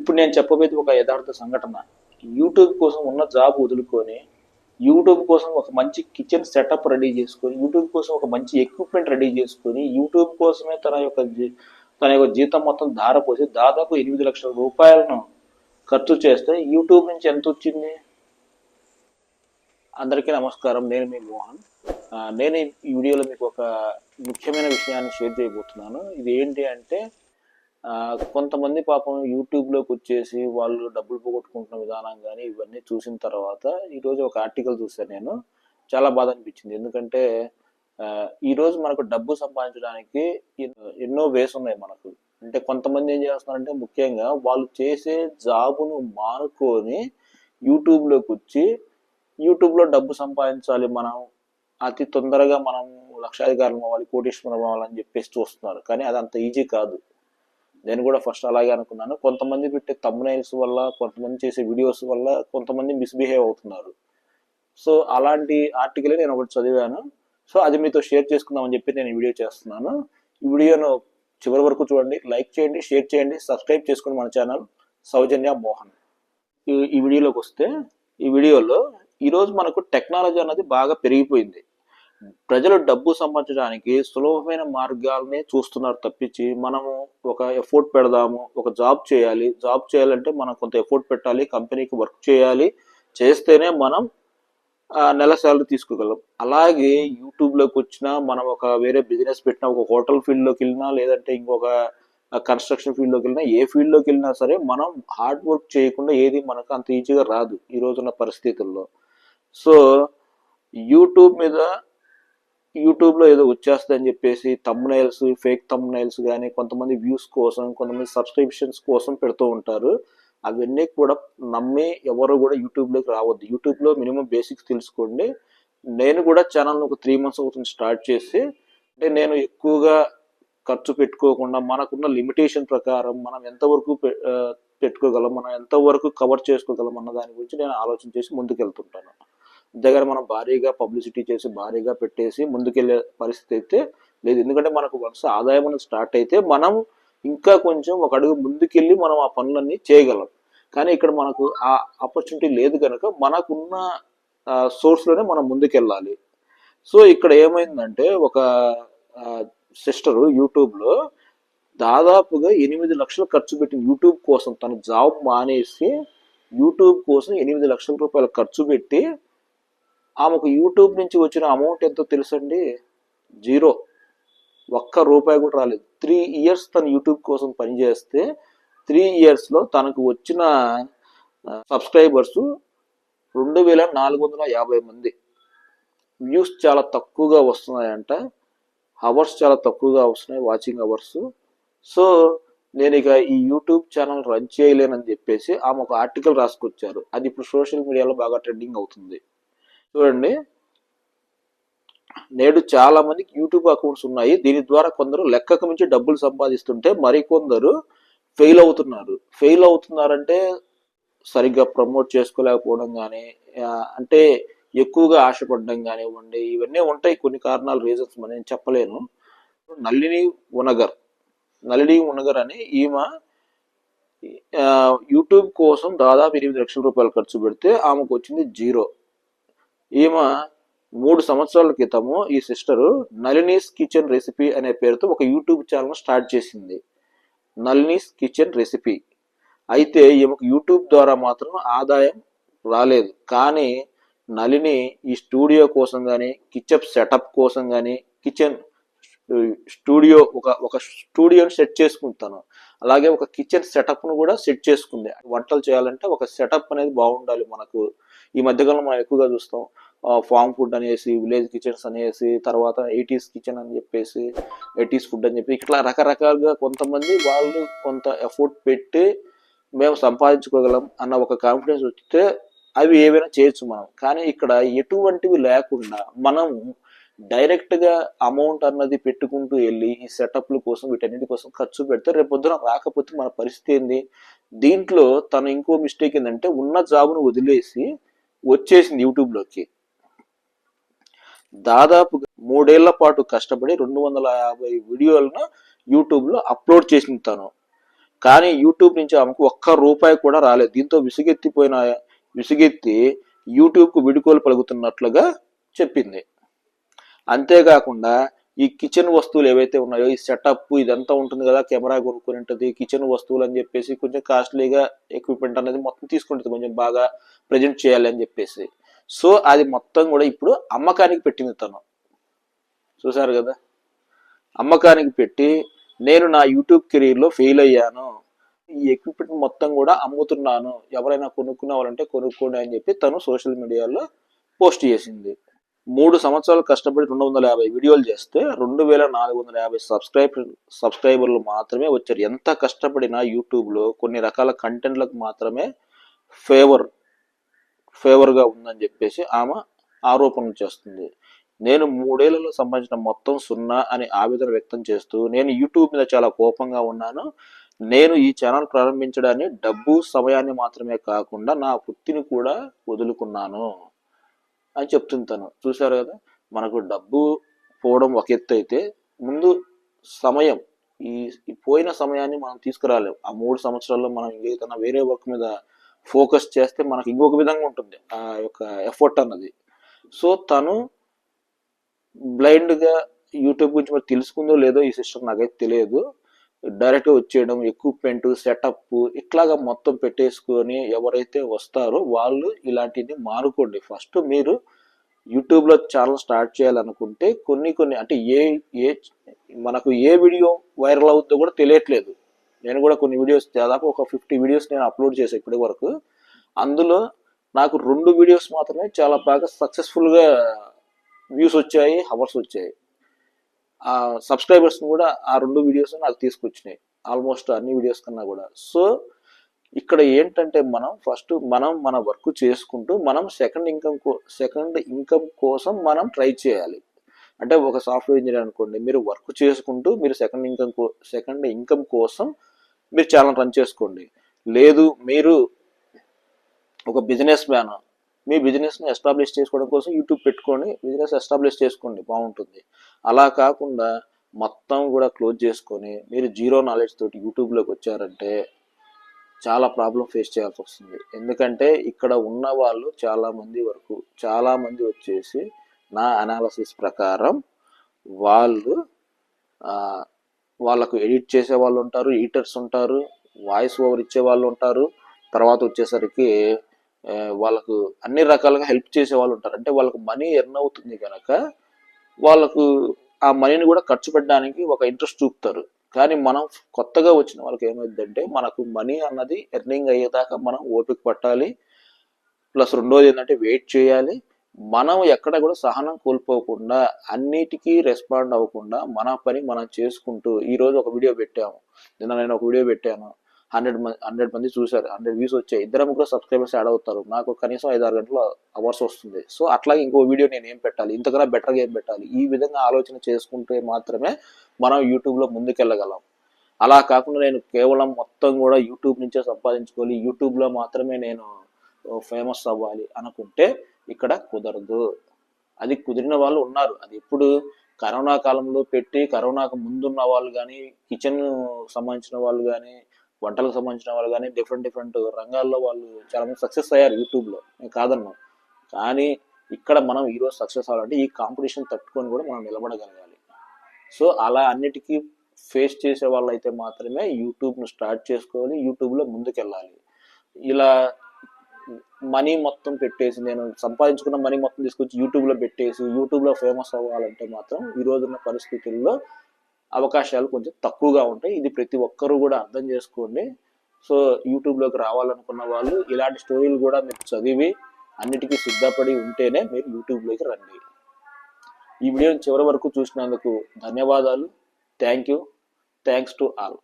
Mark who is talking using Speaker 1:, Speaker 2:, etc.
Speaker 1: ఇప్పుడు నేను చెప్పబోయేది ఒక యథార్థ సంఘటన. యూట్యూబ్ కోసం ఉన్న జాబ్ వదులుకొని యూట్యూబ్ కోసం ఒక మంచి కిచెన్ సెటప్ రెడీ చేసుకొని యూట్యూబ్ కోసం ఒక మంచి ఎక్విప్మెంట్ రెడీ చేసుకొని యూట్యూబ్ కోసమే తన యొక్క తన యొక్క జీతం మొత్తం ధారపోసి దాదాపు ఎనిమిది లక్షల రూపాయలను ఖర్చు చేస్తే యూట్యూబ్ నుంచి ఎంత వచ్చింది? అందరికీ నమస్కారం. నేను మీ మోహన్. నేను ఈ వీడియోలో మీకు ఒక ముఖ్యమైన విషయాన్ని షేర్ చేయబోతున్నాను. ఇది ఏంటి అంటే కొంతమంది పాపం యూట్యూబ్లోకి వచ్చేసి వాళ్ళు డబ్బులు పోగొట్టుకుంటున్న విధానం కానీ ఇవన్నీ చూసిన తర్వాత ఈరోజు ఒక ఆర్టికల్ చూసాను నేను. చాలా బాధ అనిపించింది. ఎందుకంటే ఈరోజు మనకు డబ్బు సంపాదించడానికి ఎన్నో- ఎన్నో వేస్ ఉన్నాయి మనకు. అంటే కొంతమంది ఏం చేస్తున్నారంటే ముఖ్యంగా వాళ్ళు చేసే జాబును మానుకొని యూట్యూబ్లోకి వచ్చి యూట్యూబ్లో డబ్బు సంపాదించాలి మనం అతి తొందరగా మనం లక్షాధికారులు అవ్వాలి కోటీశ్వరం అవ్వాలని చెప్పేసి చూస్తున్నారు. కానీ అది అంత ఈజీ కాదు. నేను కూడా ఫస్ట్ అలాగే అనుకున్నాను. కొంతమంది పెట్టే తమ్నైల్స్ వల్ల కొంతమంది చేసే వీడియోస్ వల్ల కొంతమంది మిస్బిహేవ్ అవుతున్నారు. సో అలాంటి ఆర్టికలే నేను ఒకటి చదివాను. సో అది మీతో షేర్ చేసుకుందామని చెప్పి నేను ఈ వీడియో చేస్తున్నాను. ఈ వీడియోను చివరి వరకు చూడండి. లైక్ చేయండి షేర్ చేయండి సబ్స్క్రైబ్ చేసుకోండి మన ఛానల్ సౌజన్య మోహన్. ఈ ఈ వీడియోలోకి వస్తే ఈ వీడియోలో ఈరోజు మనకు టెక్నాలజీ అన్నది బాగా పెరిగిపోయింది. ప్రజలు డబ్బు సంపాదించడానికి సులభమైన మార్గాలనే చూస్తున్నారు తప్పించి మనము ఒక ఎఫోర్ట్ పెడదాము ఒక జాబ్ చేయాలి. జాబ్ చేయాలంటే మనం కొంత ఎఫోర్ట్ పెట్టాలి కంపెనీకి వర్క్ చేయాలి. చేస్తేనే మనం నెల శాలరీ తీసుకోగలం. అలాగే యూట్యూబ్లోకి వచ్చినా మనం ఒక వేరే బిజినెస్ పెట్టినా ఒక హోటల్ ఫీల్డ్లోకి వెళ్ళినా లేదంటే ఇంకొక కన్స్ట్రక్షన్ ఫీల్డ్లోకి వెళ్ళినా ఏ ఫీల్డ్లోకి వెళ్ళినా సరే మనం హార్డ్ వర్క్ చేయకుండా ఏది మనకు అంత ఈజీగా రాదు ఈ రోజున్న పరిస్థితుల్లో. సో యూట్యూబ్ మీద యూట్యూబ్లో ఏదో వచ్చేస్తుందని చెప్పేసి తమ్నైల్స్ ఫేక్ తమ్నైల్స్ కానీ కొంతమంది వ్యూస్ కోసం కొంతమంది సబ్స్క్రిప్షన్స్ కోసం పెడుతూ ఉంటారు. అవన్నీ కూడా నమ్మి ఎవరు కూడా యూట్యూబ్లోకి రావద్దు. యూట్యూబ్లో మినిమం బేసిక్స్ తెలుసుకోండి. నేను కూడా ఛానల్ని ఒక త్రీ మంత్స్ అవుతుంది స్టార్ట్ చేసి. అంటే నేను ఎక్కువగా ఖర్చు పెట్టుకోకుండా మనకున్న లిమిటేషన్ ప్రకారం మనం ఎంతవరకు పె- పెట్టుకోగలం మనం ఎంతవరకు కవర్ చేసుకోగలం అన్న దాని గురించి నేను ఆలోచన చేసి ముందుకెళ్తుంటాను. దగ్గర మనం భారీగా పబ్లిసిటీ చేసి భారీగా పెట్టేసి ముందుకెళ్ళే పరిస్థితి అయితే లేదు. ఎందుకంటే మనకు వరుస ఆదాయం అనేది స్టార్ట్ అయితే మనం ఇంకా కొంచెం ఒక అడుగు ముందుకెళ్ళి మనం ఆ పనులన్నీ చేయగలం. కానీ ఇక్కడ మనకు ఆ ఆపర్చునిటీ లేదు కనుక మనకున్న సోర్స్లోనే మనం ముందుకెళ్ళాలి. సో ఇక్కడ ఏమైందంటే ఒక సిస్టరు యూట్యూబ్లో దాదాపుగా ఎనిమిది లక్షలు ఖర్చు పెట్టింది యూట్యూబ్ కోసం తన జాబ్ మానేసి యూట్యూబ్ కోసం ఎనిమిది లక్షల రూపాయలు ఖర్చు పెట్టి ఆమెకు యూట్యూబ్ నుంచి వచ్చిన అమౌంట్ ఎంతో తెలుసండి? జీరో. ఒక్క రూపాయి కూడా రాలేదు. త్రీ ఇయర్స్ తను యూట్యూబ్ కోసం పనిచేస్తే త్రీ ఇయర్స్లో తనకు వచ్చిన సబ్స్క్రైబర్స్ రెండు వేల నాలుగు వందల యాభై మంది. వ్యూస్ చాలా తక్కువగా వస్తున్నాయంట. అవర్స్ చాలా తక్కువగా వస్తున్నాయి వాచింగ్ అవర్స్. సో నేను ఇక ఈ యూట్యూబ్ ఛానల్ రన్ చేయలేనని చెప్పేసి ఆమె ఒక ఆర్టికల్ రాసుకొచ్చారు. అది ఇప్పుడు సోషల్ మీడియాలో బాగా ట్రెండింగ్ అవుతుంది. చూడండి. నేడు చాలా మందికి యూట్యూబ్ అకౌంట్స్ ఉన్నాయి. దీని ద్వారా కొందరు లెక్కకు మించి డబ్బులు సంపాదిస్తుంటే మరికొందరు ఫెయిల్ అవుతున్నారు. ఫెయిల్ అవుతున్నారంటే సరిగ్గా ప్రమోట్ చేసుకోలేకపోవడం కానీ అంటే ఎక్కువగా ఆశపడడం కానివ్వండి ఇవన్నీ ఉంటాయి కొన్ని కారణాలు రీజన్స్ మరి నేను చెప్పలేను. నల్లిని ఉనగర్ నల్లిని ఉనగర్ అని ఈమె యూట్యూబ్ కోసం దాదాపు ఎనిమిది లక్షల రూపాయలు ఖర్చు పెడితే ఆమెకు వచ్చింది జీరో. ఈమె మూడు సంవత్సరాల క్రితము ఈ సిస్టరు నళినీస్ కిచెన్ రెసిపీ అనే పేరుతో ఒక యూట్యూబ్ ఛానల్ స్టార్ట్ చేసింది. Nalini's kitchen recipe. అయితే ఈమెకు యూట్యూబ్ ద్వారా మాత్రం ఆదాయం రాలేదు. కానీ నళిని ఈ స్టూడియో కోసం కానీ కిచెన్ సెటప్ కోసం కానీ కిచెన్ స్టూడియో ఒక ఒక స్టూడియోని సెట్ చేసుకుంటాను. అలాగే ఒక కిచెన్ సెటప్ను కూడా సెట్ చేసుకుంది. వంటలు చేయాలంటే ఒక సెటప్ అనేది బాగుండాలి మనకు. ఈ మధ్యకాలంలో మనం ఎక్కువగా చూస్తాం ఫామ్ ఫుడ్ అనేసి విలేజ్ కిచెన్స్ అనేసి తర్వాత ఎయిటీస్ కిచెన్ అని చెప్పేసి ఎయిటీస్ ఫుడ్ అని చెప్పి ఇట్లా రకరకాలుగా కొంతమంది వాళ్ళు కొంత ఎఫర్ట్ పెట్టి మేము సంపాదించుకోగలం అన్న ఒక కాన్ఫిడెన్స్ వస్తే అవి ఏవైనా చేయొచ్చు మనం. కానీ ఇక్కడ ఎటువంటివి లేకుండా మనం డైరెక్ట్గా అమౌంట్ అన్నది పెట్టుకుంటూ వెళ్ళి ఈ సెటప్ల కోసం వీటన్నిటి కోసం ఖర్చు పెడితే రేపు పొద్దున రాకపోతే మన పరిస్థితి ఏంది? దీంట్లో తను ఇంకో మిస్టేక్ ఏంటంటే ఉన్న జాబ్ను వదిలేసి వచ్చేసింది యూట్యూబ్లోకి. దాదాపు మూడేళ్ళ పాటు కష్టపడి రెండు వందల యాభై వీడియోలను యూట్యూబ్లో అప్లోడ్ చేసింది తను. కానీ యూట్యూబ్ నుంచి ఆమెకు ఒక్క రూపాయి కూడా రాలేదు. దీంతో విసుగెత్తిపోయిన విసుగెత్తి యూట్యూబ్కు విడుకోలు పలుకుతున్నట్లుగా చెప్పింది. అంతేకాకుండా ఈ కిచెన్ వస్తువులు ఏవైతే ఉన్నాయో ఈ సెటప్ ఇదంతా ఉంటుంది కదా కెమెరా కొనుక్కుని ఉంటుంది కిచెన్ వస్తువులు అని చెప్పేసి కొంచెం కాస్ట్లీగా ఎక్విప్మెంట్ అనేది మొత్తం తీసుకుంటుంది కొంచెం బాగా ప్రజెంట్ చేయాలి అని చెప్పేసి. సో అది మొత్తం కూడా ఇప్పుడు అమ్మకానికి పెట్టింది తను. చూసారు కదా? అమ్మకానికి పెట్టి నేను నా యూట్యూబ్ కెరీర్లో ఫెయిల్ అయ్యాను. ఈ ఎక్విప్మెంట్ మొత్తం కూడా అమ్ముతున్నాను. ఎవరైనా కొనుక్కునే వాళ్ళంటే కొనుక్కోండి అని చెప్పి తను సోషల్ మీడియాలో పోస్ట్ చేసింది. మూడు సంవత్సరాలు కష్టపడి రెండు వందల యాభై వీడియోలు చేస్తే రెండు వేల నాలుగు వందల యాభై సబ్స్క్రైబ్ సబ్స్క్రైబర్లు మాత్రమే వచ్చారు. ఎంత కష్టపడినా యూట్యూబ్లో కొన్ని రకాల కంటెంట్లకు మాత్రమే ఫేవర్ ఫేవర్గా ఉందని చెప్పేసి ఆమె ఆరోపణలు చేస్తుంది. నేను మూడేళ్ళలో సంబంధించిన మొత్తం సున్నా అని ఆవేదన వ్యక్తం చేస్తూ నేను యూట్యూబ్ మీద చాలా కోపంగా ఉన్నాను. నేను ఈ ఛానల్ ప్రారంభించడాన్ని డబ్బు సమయాన్ని మాత్రమే కాకుండా నా వృత్తిని కూడా వదులుకున్నాను. అని చెప్తుంది తను. చూసారు కదా? మనకు డబ్బు పోవడం ఒక ఎత్తు అయితే ముందు సమయం ఈ పోయిన సమయాన్ని మనం తీసుకురాలేం. ఆ మూడు సంవత్సరాల్లో మనం ఏదైనా వేరే వర్క్ మీద ఫోకస్ చేస్తే మనకి ఇంకొక విధంగా ఉంటుంది ఆ యొక్క ఎఫర్ట్ అన్నది. సో తను బ్లైండ్గా యూట్యూబ్ గురించి మరి తెలుసుకుందో లేదో ఈ సిస్టమ్ నాకైతే తెలియదు. డైరెక్ట్గా వచ్చేయడం ఎక్విప్మెంట్ సెటప్ ఇట్లాగా మొత్తం పెట్టేసుకొని ఎవరైతే వస్తారో వాళ్ళు ఇలాంటివి మానుకోండి. ఫస్ట్ మీరు యూట్యూబ్లో ఛానల్ స్టార్ట్ చేయాలనుకుంటే కొన్ని కొన్ని అంటే ఏ ఏ మనకు ఏ వీడియో వైరల్ అవుతుందో కూడా తెలియట్లేదు. నేను కూడా కొన్ని వీడియోస్ దాదాపు ఒక ఫిఫ్టీ వీడియోస్ నేను అప్లోడ్ చేశాను ఇప్పటి వరకు. అందులో నాకు రెండు వీడియోస్ మాత్రమే చాలా బాగా సక్సెస్ఫుల్గా వ్యూస్ వచ్చాయి హవర్స్ వచ్చాయి. ఆ సబ్స్క్రైబర్స్ కూడా ఆ రెండు వీడియోస్ నాకు తీసుకొచ్చినాయి. ఆల్మోస్ట్ అన్ని వీడియోస్ కన్నా కూడా. సో ఇక్కడ ఏంటంటే మనం ఫస్ట్ మనం మన వర్క్ చేసుకుంటూ మనం సెకండ్ ఇన్కమ్ సెకండ్ ఇన్కమ్ కోసం మనం ట్రై చేయాలి. అంటే ఒక సాఫ్ట్వేర్ ఇంజనీర్ అనుకోండి మీరు వర్క్ చేసుకుంటూ మీరు సెకండ్ ఇన్కమ్ సెకండ్ ఇన్కమ్ కోసం మీరు ఛానల్ రన్ చేసుకోండి. లేదు మీరు ఒక బిజినెస్ మ్యాన్ మీ బిజినెస్ని ఎస్టాబ్లిష్ చేసుకోవడం కోసం యూట్యూబ్ పెట్టుకొని బిజినెస్ ఎస్టాబ్లిష్ చేసుకోండి బాగుంటుంది. అలా కాకుండా మొత్తం కూడా క్లోజ్ చేసుకొని మీరు జీరో నాలెడ్జ్ తోటి యూట్యూబ్లోకి వచ్చారంటే చాలా ప్రాబ్లం ఫేస్ చేయాల్సి వస్తుంది. ఎందుకంటే ఇక్కడ ఉన్న వాళ్ళు చాలామంది వరకు చాలామంది వచ్చేసి నా అనాలసిస్ ప్రకారం వాళ్ళు వాళ్ళకు ఎడిట్ చేసే వాళ్ళు ఉంటారు ఎడిటర్స్ ఉంటారు వాయిస్ ఓవర్ ఇచ్చే వాళ్ళు ఉంటారు. తర్వాత వచ్చేసరికి వాళ్ళకు అన్ని రకాలుగా హెల్ప్ చేసే వాళ్ళు ఉంటారు. అంటే వాళ్ళకు మనీ ఎర్న్ అవుతుంది కనుక వాళ్ళకు ఆ మనీని కూడా ఖర్చు పెట్టడానికి ఒక ఇంట్రెస్ట్ చూపుతారు. కానీ మనం కొత్తగా వచ్చిన వాళ్ళకి ఏమైందంటే మనకు మనీ అన్నది ఎర్నింగ్ అయ్యేదాకా మనం ఓపిక పట్టాలి. ప్లస్ రెండోది ఏంటంటే వెయిట్ చేయాలి. మనం ఎక్కడ కూడా సహనం కోల్పోకుండా అన్నిటికీ రెస్పాండ్ అవ్వకుండా మన పని మనం చేసుకుంటూ ఈరోజు ఒక వీడియో పెట్టాము. నిన్న నేను ఒక వీడియో పెట్టాను. హండ్రెడ్ మంది హండ్రెడ్ మంది చూశారు. హండ్రెడ్ వ్యూస్ వచ్చాయి. ఇద్దరు ముగ్గురు సబ్స్క్రైబర్స్ యాడ్ అవుతారు. నాకు కనీసం ఐదు ఆరు గంటల అవర్స్ వస్తుంది. సో అట్లాగే ఇంకో వీడియో నేను ఏం పెట్టాలి? ఇంతకన్నా బెటర్గా ఏం పెట్టాలి? ఈ విధంగా ఆలోచన చేసుకుంటే మాత్రమే మనం యూట్యూబ్లో ముందుకెళ్ళగలం. అలా కాకుండా నేను కేవలం మొత్తం కూడా యూట్యూబ్ నుంచే సంపాదించుకోవాలి యూట్యూబ్లో మాత్రమే నేను ఫేమస్ అవ్వాలి అనుకుంటే ఇక్కడ కుదరదు. అది కుదిరిన వాళ్ళు ఉన్నారు. అది ఇప్పుడు కరోనా కాలంలో పెట్టి కరోనాకు ముందున్న వాళ్ళు కానీ కిచెన్ సంబంధించిన వాళ్ళు కానీ వంటలకు సంబంధించిన వాళ్ళు కానీ డిఫరెంట్ డిఫరెంట్ రంగాల్లో వాళ్ళు చాలా మంది సక్సెస్ అయ్యారు యూట్యూబ్లో నేను కాదన్నా. కానీ ఇక్కడ మనం ఈరోజు సక్సెస్ అవ్వాలంటే ఈ కాంపిటీషన్ తట్టుకొని కూడా మనం నిలబడగలగాలి. సో అలా అన్నిటికీ ఫేస్ చేసే వాళ్ళు అయితే మాత్రమే యూట్యూబ్ను స్టార్ట్ చేసుకోవాలి యూట్యూబ్లో ముందుకెళ్ళాలి. ఇలా మనీ మొత్తం పెట్టేసి నేను సంపాదించుకున్న మనీ మొత్తం తీసుకొచ్చి యూట్యూబ్లో పెట్టేసి యూట్యూబ్లో ఫేమస్ అవ్వాలంటే మాత్రం ఈ రోజున్న పరిస్థితుల్లో అవకాశాలు కొంచెం తక్కువగా ఉంటాయి. ఇది ప్రతి ఒక్కరూ కూడా అర్థం చేసుకోండి. సో యూట్యూబ్లోకి రావాలనుకున్న వాళ్ళు ఇలాంటి స్టోరీలు కూడా మీరు చదివి అన్నిటికీ సిద్ధపడి ఉంటేనే మీరు యూట్యూబ్లోకి రండి. ఈ వీడియోని చివరి వరకు చూసినందుకు ధన్యవాదాలు. Thank you. Thanks to all.